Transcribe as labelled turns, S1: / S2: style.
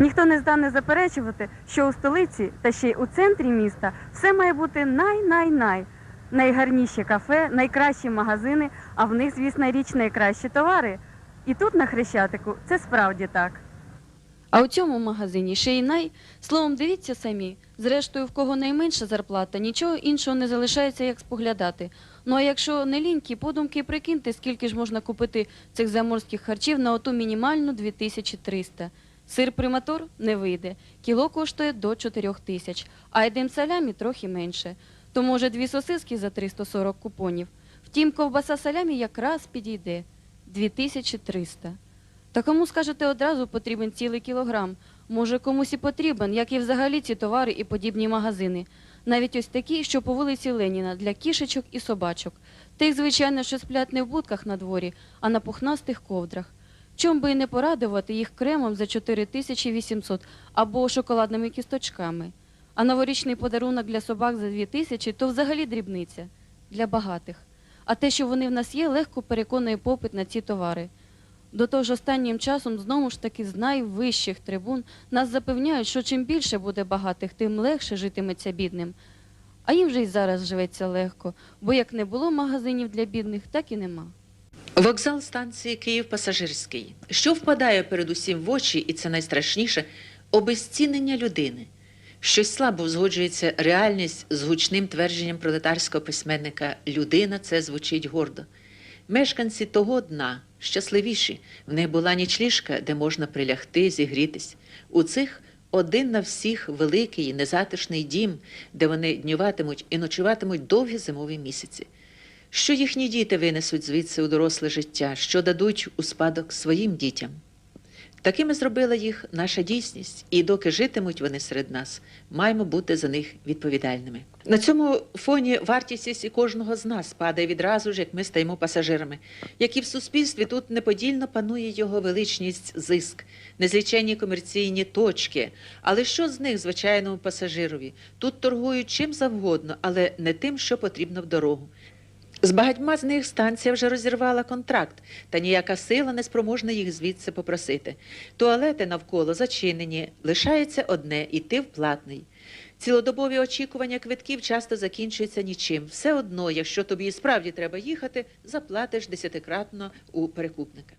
S1: Ніхто не здане заперечувати, що у столиці та ще й у центрі міста все має бути най-най-най. Найгарніші кафе, найкращі магазини, а в них, звісно, річ найкращі товари. І тут на Хрещатику це справді так.
S2: А у цьому магазині ще й най. Словом, дивіться самі. Зрештою, в кого найменша зарплата, нічого іншого не залишається, як споглядати. Ну а якщо не лінькі, подумки прикиньте, скільки ж можна купити цих заморських харчів на оту мінімальну 2300. Сир приматор не вийде. Кіло коштує до 4 тисяч, а едим салямі трохи менше. То може дві сосиски за 340 купонів. Втім, ковбаса салямі якраз підійде 2300. Та кому скажете одразу потрібен цілий кілограм? Може, комусь і потрібен, як і взагалі ці товари і подібні магазини. Навіть ось такі, що по вулиці Леніна для кішечок і собачок. Тих, звичайно, що сплять не в будках на дворі, а на пухнастих ковдрах. Чом би і не порадувати їх кремом за 4800 або шоколадними кісточками. А новорічний подарунок для собак за 2000 – то взагалі дрібниця для багатих. А те, що вони в нас є, легко переконує попит на ці товари. До того ж, останнім часом знову ж таки з найвищих трибун нас запевняють, що чим більше буде багатих, тим легше житиметься бідним. А їм вже й зараз живеться легко, бо як не було магазинів для бідних, так і нема.
S3: Вокзал станції Київ Пасажирський. Що впадає передусім в очі, і це найстрашніше обезцінення людини. Щось слабо узгоджується реальність з гучним твердженням пролетарського письменника Людина це звучить гордо. Мешканці того дна щасливіші. В них була нічліжка, де можна прилягти, зігрітись. У цих один на всіх великий незатишний дім, де вони днюватимуть і ночуватимуть довгі зимові місяці. Що їхні діти винесуть звідси у доросле життя, що дадуть у спадок своїм дітям. Такими зробила їх наша дійсність, і доки житимуть вони серед нас, маємо бути за них відповідальними. На цьому фоні вартість і кожного з нас падає відразу ж, як ми стаємо пасажирами, як і в суспільстві тут неподільно панує його величність зиск, незліченні комерційні точки. Але що з них, звичайному пасажирові? Тут торгують чим завгодно, але не тим, що потрібно в дорогу. З багатьма з них станція вже розірвала контракт, та ніяка сила не спроможна їх звідси попросити. Туалети навколо зачинені, лишається одне іти в платний. Цілодобові очікування квитків часто закінчуються нічим. Все одно, якщо тобі і справді треба їхати, заплатиш десятикратно у перекупника.